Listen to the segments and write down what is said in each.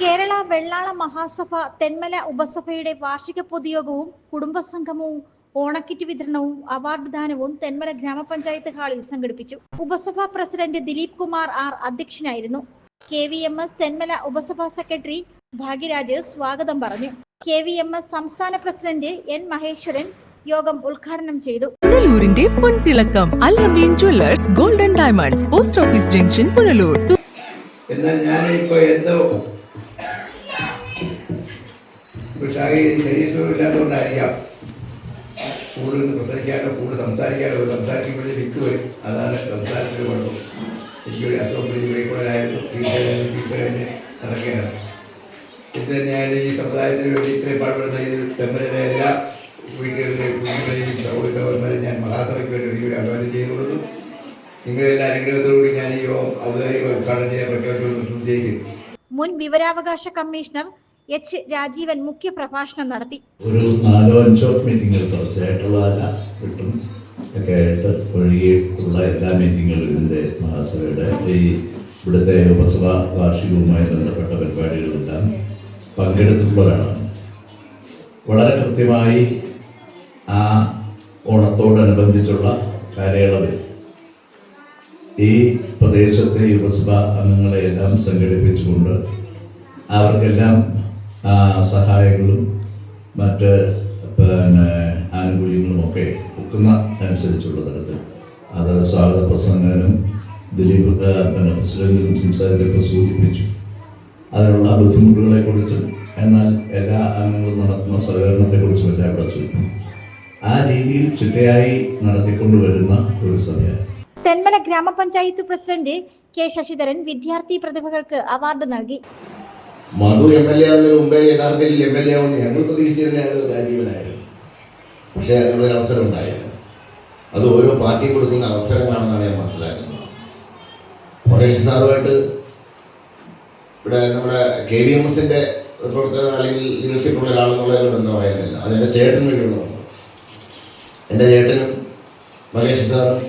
കേരള വെള്ളാള മഹാസഭ തെന്മല ഉപസഭയുടെ വാർഷിക പൊതുയോഗവും കുടുംബസംഗമവും ഓണക്കിറ്റ് വിതരണവും അവാർഡ് ദാനവും തെന്മല ഗ്രാമപഞ്ചായത്ത് ഹാളിൽ സംഘടിപ്പിച്ചു. ഉപസഭാ പ്രസിഡന്റ് ദിലീപ് കുമാർ ആർ അധ്യക്ഷനായിരുന്നു. K V M S Thenmala ഉപസഭാ secretary Bhagyaraj സ്വാഗതം പറഞ്ഞു. കെ വി എം എസ് സംസ്ഥാന പ്രസിഡന്റ് എൻ മഹേശ്വരൻ യോഗം ഉദ്ഘാടനം ചെയ്തു. പുനലൂരിന്റെ പൊൻതിളക്കം Allameen jewellers golden diamonds post office junction Punalur. എന്നാൽ ഞാനിപ്പോ എന്തോ ഒരു സാഹചര്യം ശരീരസുഖമില്ലാത്തതുകൊണ്ടായിരിക്കാം കൂടുതൽ പ്രസംഗിക്കാനോ കൂടുതൽ സംസാരിക്കാനോ സംസാരിക്കുമ്പോഴേ വിക്ക് വരും. അതാണ് സംസാരത്തിൽ കുഴപ്പം. എനിക്കൊരു അസുഖം പിടിച്ച് കൂടുതലായിരുന്നു ചികിത്സ കഴിഞ്ഞ് ചികിത്സ ഇന്ന് ഞാൻ ഈ സമുദായത്തിന് വേണ്ടി ഇത്രയും പാടുപെടുന്ന ഇതിൽ ചെമ്മലിലെ എല്ലാ വീട്ടുകളിലെയും കുഞ്ഞുങ്ങളെയും സഹോദരി സഹോദരന്മാരെയും ഞാൻ മഹാസഭയ്ക്ക് വേണ്ടി വലിയൊരു അഭിവാദ്യം ചെയ്തു കൊടുക്കുന്നു നിങ്ങളെല്ലാം അനുഗ്രഹത്തോടുകൂടി ഞാൻ ഈ യോഗം ഔപചാരിക ഉദ്ഘാടനം ചെയ്യാൻ പ്രഖ്യാപിച്ചുകൊണ്ട് ചെയ്യുന്നു മുൻ വിവരാവകാശ കമ്മീഷണർ എച്ച് രാജീവൻ മുഖ്യ പ്രഭാഷണം നടത്തി. ഒരു നാലോ അഞ്ചോ മീറ്റിംഗ് തുടർച്ചയായിട്ടുള്ളതല്ല കിട്ടും ഒക്കെ ആയിട്ട് ഒഴികെയുള്ള എല്ലാ മീറ്റിങ്ങുകളും ഇതിന്റെ മഹാസഭയുടെ ഈ ഇവിടുത്തെ ഉപസഭ വാർഷികവുമായി ബന്ധപ്പെട്ട പരിപാടികളെല്ലാം പങ്കെടുത്തിട്ടുള്ളവരാണ് വളരെ കൃത്യമായി ആ ഓണത്തോടനുബന്ധിച്ചുള്ള കാലയളവിൽ ഈ പ്രദേശത്തെ യുവസഭ അംഗങ്ങളെയെല്ലാം സംഘടിപ്പിച്ചുകൊണ്ട് അവർക്കെല്ലാം സഹായങ്ങളും മറ്റ് പിന്നെ ആനുകൂല്യങ്ങളും ഒക്കെ ഒക്കുന്ന അനുസരിച്ചുള്ള തരത്തിൽ. അത് സ്വാഗത പ്രസംഗനും ദിലീപ് പിന്നെ പ്രസിഡന്റിനും സംസാരിച്ചപ്പോൾ സൂചിപ്പിച്ചു. അതിനുള്ള ബുദ്ധിമുട്ടുകളെ കുറിച്ചും എന്നാൽ എല്ലാ അംഗങ്ങളും നടത്തുന്ന സഹകരണത്തെക്കുറിച്ചും എല്ലാം ഇവിടെ ചോദിക്കും ആ രീതിയിൽ ചിട്ടയായി നടത്തിക്കൊണ്ടുവരുന്ന ഒരു സഭയാണ് തെന്മല ഗ്രാമപഞ്ചായത്ത് പ്രസിഡന്റ് കെ ശശിധരൻ വിദ്യാർത്ഥി പ്രതിഭകൾക്ക് അവാർഡ് നൽകി. മധു എം എൽ എ ആവുന്നതിന് മുമ്പേ യഥാർത്ഥത്തിൽ എം എൽ എ ആവുന്ന ഞങ്ങൾ പ്രതീക്ഷിച്ചിരുന്ന ഞങ്ങൾ രാജീവനായിരുന്നു. പക്ഷേ അതിനുള്ളൊരു അവസരം ഉണ്ടായില്ല. അത് ഓരോ പാർട്ടി കൊടുക്കുന്ന അവസരമാണെന്നാണ് ഞാൻ മനസ്സിലാക്കുന്നത്. മഹേഷ് സാറുമായിട്ട് ഇവിടെ നമ്മുടെ കെ വി എം എസിന്റെ പ്രവർത്തകർ അല്ലെങ്കിൽ ലീഡർഷിപ്പ് ഉള്ള ഒരാളെന്നുള്ള ഒരു ബന്ധമായിരുന്നില്ല. അത് എന്റെ ചേട്ടൻ വഴിയുള്ള എന്റെ ചേട്ടനും മഹേഷ് സാറും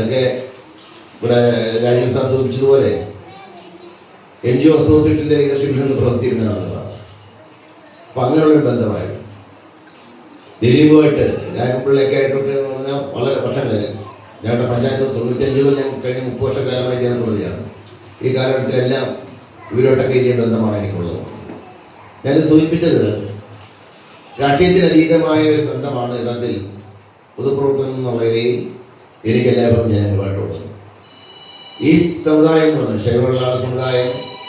ഒക്കെ ഇവിടെ രാജീവ് സാർ സൂചിപ്പിച്ചതുപോലെ എൻ ജി ഒ അസോസിയേഷന്റെ ലീഡർഷിപ്പിൽ നിന്ന് പ്രവർത്തിക്കുന്ന ആളുകളാണ്. അപ്പൊ അങ്ങനെയുള്ളൊരു ബന്ധമായിരുന്നു. ദിലീപുമായിട്ട് രാജപിള്ളയൊക്കെ ആയിട്ടൊക്കെ എന്ന് പറഞ്ഞാൽ വളരെ വർഷം കാര്യം ഞങ്ങളുടെ പഞ്ചായത്ത് തൊണ്ണൂറ്റഞ്ച് ഞാൻ കഴിഞ്ഞ മുപ്പത് വർഷക്കാലമായി ജനപ്രതിയാണ് ഈ കാലഘട്ടത്തിലെല്ലാം ഇവരോട്ടൊക്കെ ഇതേ ബന്ധമാണ് എനിക്കുള്ളത്. ഞാൻ സൂചിപ്പിച്ചത് രാഷ്ട്രീയത്തിന് അതീതമായ ഒരു ബന്ധമാണ് യഥാർത്ഥത്തിൽ പൊതുപ്രവർത്തനം എന്നുള്ള നിലയിൽ എനിക്ക് എല്ലാവരും ജനങ്ങളുമായിട്ടുള്ളത്. ഈ സമുദായം എന്ന് പറഞ്ഞാൽ ശൈവവെള്ളാള സമുദായം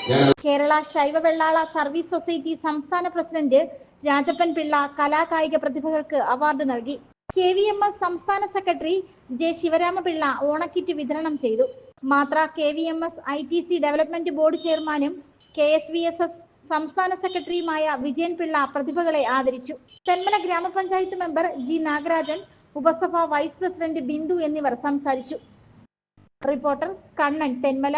ഞാൻ കേരള ശൈവവെള്ളാള സർവീസ് സൊസൈറ്റി സംസ്ഥാന പ്രസിഡന്റ് രാജപ്പൻ പിള്ള കലാകായിക പ്രതിഭകൾക്ക് അവാർഡ് നൽകി. കെ വി എം എസ് സംസ്ഥാന സെക്രട്ടറി ജെ ശിവരാമപിള്ള ഓണക്കിറ്റ് വിതരണം ചെയ്തു. മാത്ര K V M S I T C development board ചെയർമാനും K S V S S സംസ്ഥാന സെക്രട്ടറിയുമായ വിജയൻ പിള്ള പ്രതിഭകളെ ആദരിച്ചു. തെന്മല ഗ്രാമപഞ്ചായത്ത് മെമ്പർ ജി നാഗരാജൻ ഉപസഭ വൈസ് പ്രസിഡന്റ് ബിന്ദു എന്നിവർ സംസാരിച്ചു. റിപ്പോർട്ടർ കണ്ണൻ തെന്മല